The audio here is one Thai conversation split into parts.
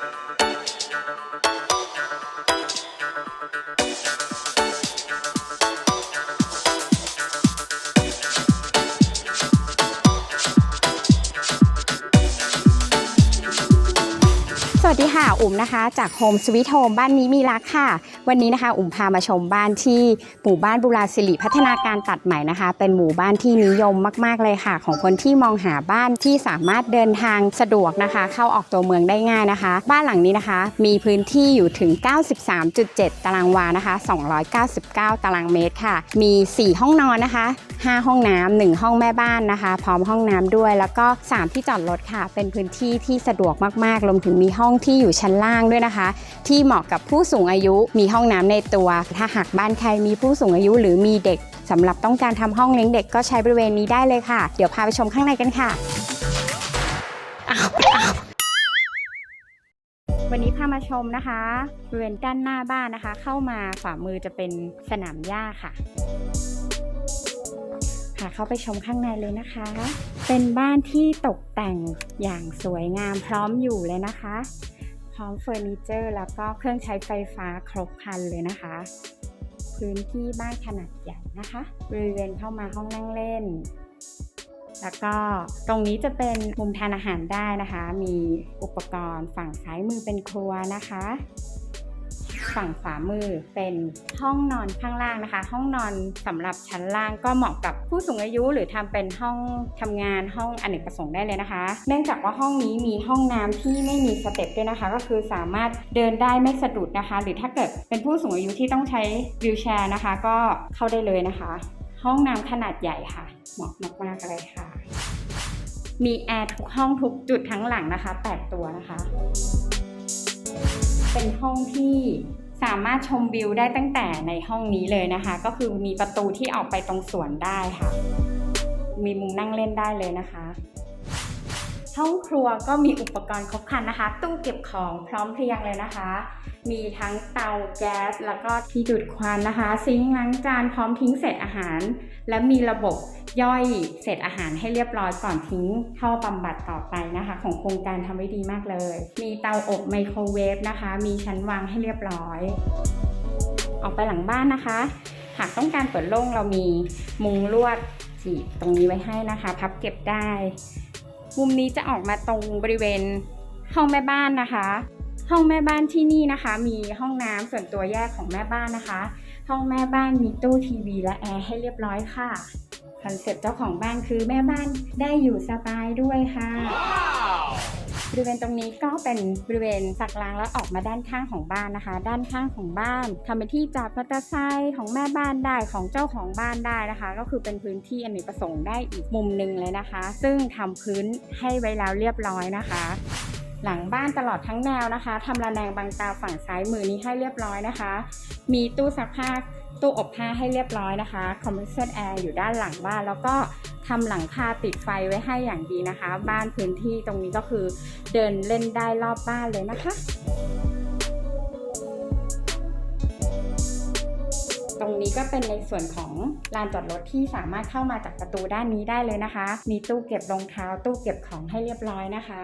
Thank you. อุ๋มนะคะ จากโฮมสวิทโฮมบ้านนี้มีรักค่ะ วันนี้นะคะ อุ๋มพามาชมบ้านที่หมู่บ้านบุราสิริพัฒนาการตัดใหม่นะคะ เป็นหมู่บ้านที่นิยมมาก ๆเลยค่ะ ของคนที่มองหาบ้านที่สามารถเดินทางสะดวกนะคะ เข้าออกตัวเมืองได้ง่ายนะคะ บ้านหลังนี้นะคะ มีพื้นที่อยู่ถึง 93.7 ตารางวานะคะ 299 ตารางเมตรค่ะ มี 4 ห้องนอนนะคะ 5 ห้องน้ำ1ห้องแม่บ้านนะคะ พร้อมห้องน้ำด้วย แล้วก็ 3 ที่จอดรถค่ะ เป็นพื้นที่ที่สะดวกมากๆรวมถึงมีห้องที่อยู่ชั้นล่างด้วยนะคะ ที่เหมาะกับผู้สูงอายุมีห้องน้ำในตัว ถ้าหากบ้านใครมีผู้สูงอายุหรือมีเด็กสำหรับต้องการทำห้องเลี้ยงเด็กก็ใช้บริเวณนี้ได้เลยค่ะ เดี๋ยวพาไปชมข้างในกันค่ะวันนี้พามาชมนะคะบริเวณด้านหน้าบ้านนะคะ เข้ามาขวามือจะเป็นสนามหญ้าค่ะ ค่ะเข้าไปชมข้างในเลยนะคะ เป็นบ้านที่ตกแต่งอย่างสวยงามพร้อมอยู่เลยนะคะ พร้อมเฟอร์นิเจอร์ แล้วก็เครื่องใช้ไฟฟ้าครบครันเลยนะคะ พื้นที่บ้านขนาดใหญ่นะคะ บริเวณเข้ามาห้องนั่งเล่น แล้วก็ตรงนี้จะเป็นมุมทานอาหารได้นะคะ มีอุปกรณ์ฝั่งซ้ายมือเป็นครัวนะคะ ฝั่งขวามือเป็นห้องนอนข้างล่างนะคะ ห้องนอนสำหรับชั้นล่างก็เหมาะกับผู้สูงอายุ หรือทำเป็นห้องทำงานห้องอเนกประสงค์ได้เลยนะคะ เนื่องจากว่าห้องนี้มีห้องน้ำที่ไม่มีสเต็ปด้วยนะคะ ก็คือสามารถเดินได้ไม่สะดุดนะคะ หรือถ้าเกิดเป็นผู้สูงอายุที่ต้องใช้วิวแชร์นะคะ ก็เข้าได้เลยนะคะ ห้องน้ำขนาดใหญ่ค่ะ เหมาะมากๆเลยค่ะ มีแอร์ทุกห้องทุกจุดทั้งหลังนะคะ 8 ตัวนะคะ เป็นห้องที่สามารถชมวิวได้ตั้งแต่ในห้องนี้เลยนะคะ ก็คือมีประตูที่ออกไปตรงสวนได้ค่ะ มีมุมนั่งเล่นได้เลยนะคะ ห้องครัวก็มีอุปกรณ์ครบครันนะคะ ตู้เก็บของพร้อมเพรียงเลยนะคะ มีทั้งเตาแก๊ส แล้วก็ที่ดูดควันนะคะ ซิงค์ล้างจานพร้อมทิ้งเศษอาหาร และมีระบบย่อยเศษอาหารให้เรียบร้อยก่อนทิ้งท่อบำบัดต่อไปนะคะ ของโครงการทำไว้ดีมากเลย มีเตาอบไมโครเวฟนะคะ มีชั้นวางให้เรียบร้อย ออกไปหลังบ้านนะคะ หากต้องการเปิดโล่งเรามีมุงลวดจีบตรงนี้ไว้ให้นะคะ พับเก็บได้ มุมนี้จะออกมาตรงบริเวณห้องแม่บ้านนะคะ ห้องแม่บ้านที่นี่นะคะ มีห้องน้ำส่วนตัวแยกของแม่บ้านนะคะ ห้องแม่บ้านมีตู้ทีวีและแอร์ให้เรียบร้อยค่ะคอนเซ็ปต์เจ้าของบ้านคือแม่บ้านได้อยู่สบายด้วยค่ะ บริเวณตรงนี้ก็เป็นบริเวณสักล้างแล้วออกมาด้านข้างของบ้านนะคะ ด้านข้างของบ้านทำเป็นที่จอดมอเตอร์ไซค์ของแม่บ้านได้ของเจ้าของบ้านได้นะคะ ก็คือเป็นพื้นที่อเนกประสงค์ได้อีกมุมหนึ่งเลยนะคะ ซึ่งทำพื้นให้ไว้แล้วเรียบร้อยนะคะหลังบ้านตลอดทั้งแนวนะคะทำระแนงบางตาฝั่งซ้ายมือนี้ให้เรียบร้อยนะคะ มีตู้ซักผ้าตู้อบผ้าให้เรียบร้อยนะคะคอมเพรสเซอร์แอร์อยู่ด้านหลังบ้าน แล้วก็ ทำหลังคาติดไฟไว้ให้อย่างดีนะคะ บ้านพื้นที่ตรงนี้ก็คือเดินเล่นได้รอบบ้านเลยนะคะ ตรงนี้ก็เป็นในส่วนของลานจอดรถที่สามารถเข้ามาจากประตูด้านนี้ได้เลยนะคะ มีตู้เก็บรองเท้าตู้เก็บของให้เรียบร้อยนะคะ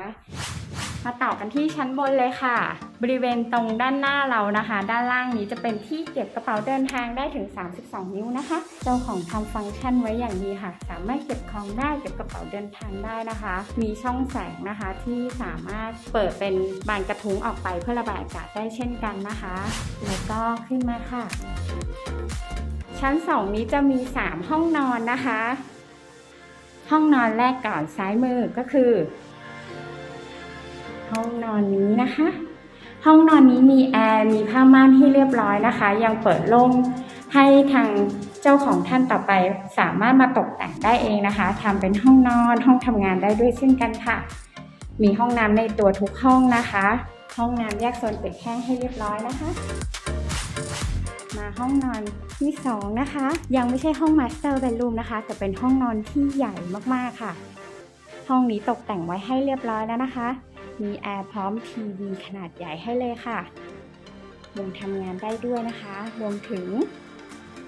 มาต่อกันที่ชั้นบนเลยค่ะ บริเวณตรงด้านหน้าเรานะคะ ด้านล่างนี้จะเป็นที่เก็บกระเป๋าเดินทางได้ถึง 32 นิ้วนะคะ เจ้าของทำฟังก์ชันไว้อย่างดีค่ะ สามารถเก็บของได้เก็บกระเป๋าเดินทางได้นะคะ มีช่องแสงนะคะที่สามารถเปิดเป็นบานกระทุ้งออกไปเพื่อระบายอากาศได้เช่นกันนะคะ แล้วก็ขึ้นมาค่ะ ชั้น 2 นี้จะมี 3 ห้องนอนนะคะ ห้องนอนแรกก่อนซ้ายมือก็คือ ห้องนอนนี้นะคะ ห้องนอนนี้มีแอร์มีผ้าม่านให้เรียบร้อยนะคะ ยังเปิดโล่งให้ทางเจ้าของท่านต่อไปสามารถมาตกแต่งได้เองนะคะทำเป็นห้องนอนห้องทำงานได้ด้วยเช่นกันค่ะ มีห้องน้ำในตัวทุกห้องนะคะ ห้องน้ำแยกโซนเปียกแห้งให้เรียบร้อยนะคะมาห้องนอนที่สองนะคะ ยังไม่ใช่ห้องมาสเตอร์เบดรูมนะคะ แต่เป็นห้องนอนที่ใหญ่มากๆค่ะ ห้องนี้ตกแต่งไว้ให้เรียบร้อยแล้วนะคะ มีแอร์พร้อมทีวีขนาดใหญ่ให้เลยค่ะมุมทำงานได้ด้วยนะคะ รวมถึง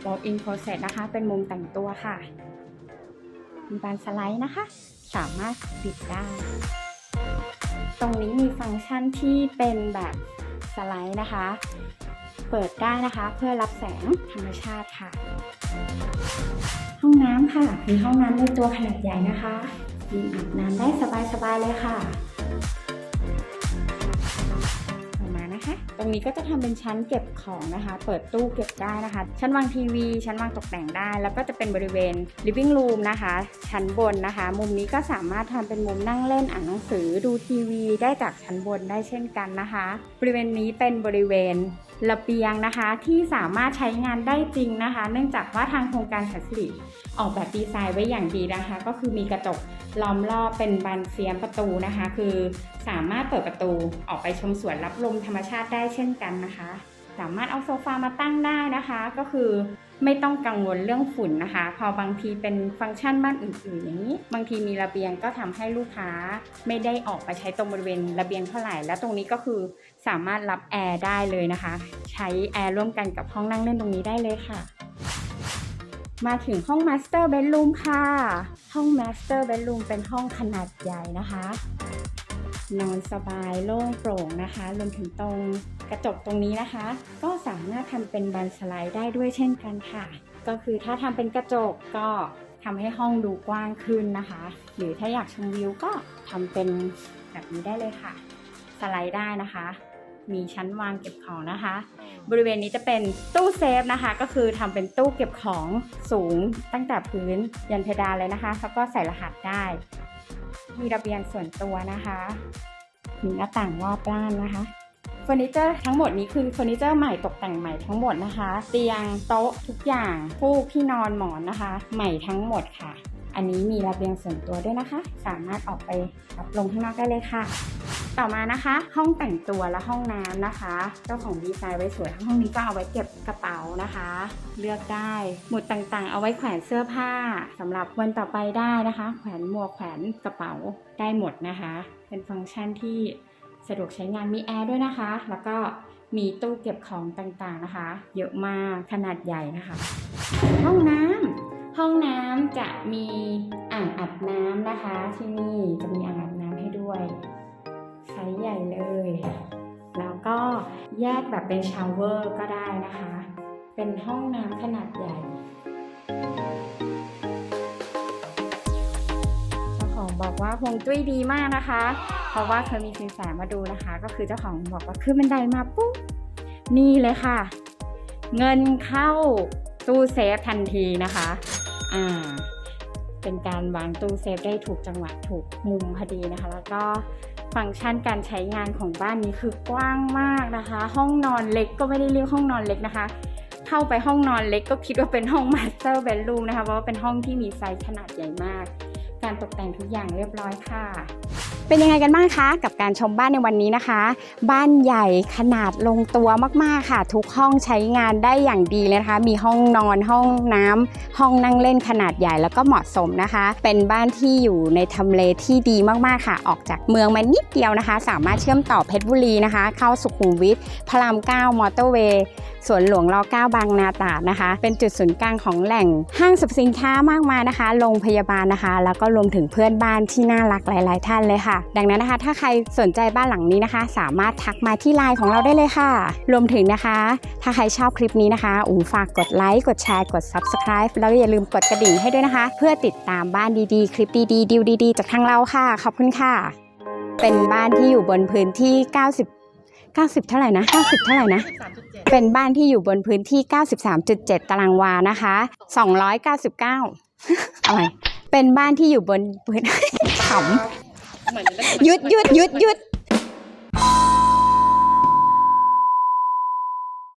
walk-in closet นะคะ เป็นมุมแต่งตัวค่ะ มีบานสไลด์นะคะ สามารถปิดได้ ตรงนี้มีฟังก์ชันที่เป็นแบบสไลด์นะคะ เปิดได้นะคะเพื่อรับแสงธรรมชาติค่ะ ห้องน้ำค่ะ มีห้องน้ำในตัวขนาดใหญ่นะคะ มีอาบน้ำได้สบายๆเลยค่ะ ตรงนี้ก็จะทำเป็นชั้นเก็บของนะคะ เปิดตู้เก็บได้นะคะ ชั้นวางทีวี ชั้นวางตกแต่งได้ แล้วก็จะเป็นบริเวณ living room นะคะ ชั้นบนนะคะ มุมนี้ก็สามารถทำเป็นมุมนั่งเล่นอ่านหนังสือดูทีวี ได้จากชั้นบนได้เช่นกันนะคะ บริเวณนี้เป็นบริเวณ ระเบียงนะคะที่สามารถใช้งานได้จริงนะคะ เนื่องจากว่าทางโครงการสัตสิริออกแบบดีไซน์ไว้อย่างดีนะคะ ก็คือมีกระจกล้อมรอบเป็นบานเฟียมประตูนะคะ คือสามารถเปิดประตูออกไปชมสวนรับลมธรรมชาติได้เช่นกันนะคะ สามารถเอาโซฟามาตั้งได้นะคะ ก็คือไม่ต้องกังวลเรื่องฝุ่นนะคะ พอบางทีเป็นฟังก์ชันบ้านอื่นๆอย่างนี้ บางทีมีระเบียงก็ทำให้ลูกค้าไม่ได้ออกไปใช้ตรงบริเวณระเบียงเท่าไหร่ และตรงนี้ก็คือสามารถรับแอร์ได้เลยนะคะ ใช้แอร์ร่วมกันกับห้องนั่งเล่นตรงนี้ได้เลยค่ะ มาถึงห้อง Master Bedroom ค่ะ ห้อง Master Bedroom เป็นห้องขนาดใหญ่นะคะ นอนสบายโล่งโปร่งนะคะรวมถึงตรงกระจกตรงนี้นะคะ ก็สามารถทำเป็นบันสไลด์ได้ด้วยเช่นกันค่ะ ก็คือถ้าทำเป็นกระจกก็ทำให้ห้องดูกว้างขึ้นนะคะ หรือถ้าอยากชมวิวก็ทำเป็นแบบนี้ได้เลยค่ะ สไลด์ได้นะคะ มีชั้นวางเก็บของนะคะ บริเวณนี้จะเป็นตู้เซฟนะคะ ก็คือทำเป็นตู้เก็บของสูงตั้งแต่พื้นยันเพดานเลยนะคะแล้วก็ใส่รหัสได้ มีระเบียงส่วนตัวนะคะมีหน้าต่างรอบด้านนะคะเฟอร์นิเจอร์ทั้งหมดนี้คือเฟอร์นิเจอร์ใหม่ตกแต่งใหม่ทั้งหมดนะคะ เตียงโต๊ะทุกอย่างฟูกที่นอนหมอนนะคะ ใหม่ทั้งหมดค่ะ อันนี้มีระเบียงส่วนตัวด้วยนะคะ สามารถออกไปรับลมข้างนอกได้เลยค่ะ ต่อมานะคะ ห้องแต่งตัวและห้องน้ำนะคะ เจ้าของดีไซน์ไว้สวยห้องนี้ก็เอาไว้เก็บกระเป๋านะคะ เลือกได้หมุดต่างๆ เอาไว้แขวนเสื้อผ้าสำหรับวันต่อไปได้นะคะ แขวนหมวกแขวนกระเป๋าได้หมดนะคะ เป็นฟังก์ชันที่สะดวกใช้งานมีแอร์ด้วยนะคะ แล้วก็มีตู้เก็บของต่างๆนะคะ เยอะมากขนาดใหญ่นะคะ ห้องน้ำห้องน้ำจะมีอ่างอาบน้ำนะคะ ที่นี่จะมีอ่างอาบน้ำให้ด้วย ซส์ใหญ่เลย แล้วก็แยกแบบเป็นชาวเวอร์ก็ได้นะคะ เป็นห้องน้ำขนาดใหญ่เจ้าของบอกว่าฮวงจุ้ยดีมากนะคะ เพราะว่าเคยมีสินแสมาดูนะคะ ก็คือเจ้าของบอกว่าขึ้นบันไดมาปุ๊บนี่เลยค่ะ เงินเข้าตู้เซฟทันทีนะคะ อ่า เป็นการวางตู้เซฟได้ถูกจังหวะถูกมุมพอดีนะคะ แล้วก็ ฟังก์ชันการใช้งานของบ้านนี้คือกว้างมากนะคะ ห้องนอนเล็กก็ไม่ได้เรียกห้องนอนเล็กนะคะ เข้าไปห้องนอนเล็กก็คิดว่าเป็นห้องมาสเตอร์เบดรูมนะคะเพราะว่าเป็นห้องที่มีไซส์ขนาดใหญ่มาก การตกแต่งทุกอย่างเรียบร้อยค่ะเป็นยังไงกันบ้างคะกับการชมบ้านในวันนี้นะคะ บ้านใหญ่ขนาดลงตัวมากๆค่ะ ทุกห้องใช้งานได้อย่างดีเลยนะคะ มีห้องนอนห้องน้ำห้องนั่งเล่นขนาดใหญ่แล้วก็เหมาะสมนะคะ เป็นบ้านที่อยู่ในทำเลที่ดีมากๆค่ะ ออกจากเมืองมานิดเดียวนะคะ สามารถเชื่อมต่อเพชรบุรีนะคะ เข้าสุขุมวิทพระราม9มอเตอร์เวย์สวนหลวงร9บางนาตราดนะคะ เป็นจุดศูนย์กลางของแหล่งห้างสรรพสินค้ามากมายนะคะโรงพยาบาลนะคะ แล้วก็รวมถึงเพื่อนบ้านที่น่ารักหลาย ๆ ท่านเลยค่ะดังนั้นนะคะ ถ้าใครสนใจบ้านหลังนี้นะคะ สามารถทักมาที่ไลน์ของเราได้เลยค่ะ รวมถึงนะคะ ถ้าใครชอบคลิปนี้นะคะอูฝากกดไลค์กดแชร์กด Subscribe แล้วก็อย่าลืมกดกระดิ่งให้ด้วยนะคะ เพื่อติดตามบ้านดีๆ คลิปดีๆดีลดีๆจากทางเราค่ะขอบคุณค่ะ เป็นบ้านที่อยู่บนพื้นที่ 90 90 เท่าไหร่นะ 90 เท่าไหร่นะ เป็นบ้านที่อยู่บนพื้นที่ 93.7 ตารางวานะคะ 299 อะไร เป็นบ้านที่อยู่บนพื้นขำ หยุดหยุดหยุดหยุด